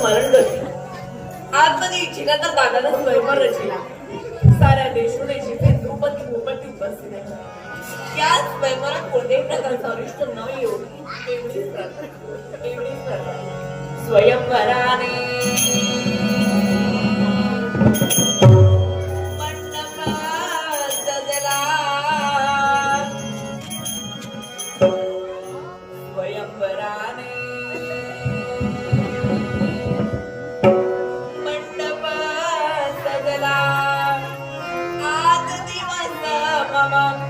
स्मरण करते. आतमध्ये इच्छिला तर दादाला स्वयंवर रचिला. साऱ्या देशोदेशी जिथे द्रुपदी भूपती उपस्थित आहे त्या स्वयंवरात कोणत्याही प्रकारचा अरिष्ट न येऊ एवढीच प्रार्थना एवढीच प्रार्थना स्वयंवराने. Mama.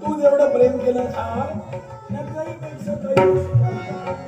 तू जेवढं प्रेम केलं हा. काही पैसा काही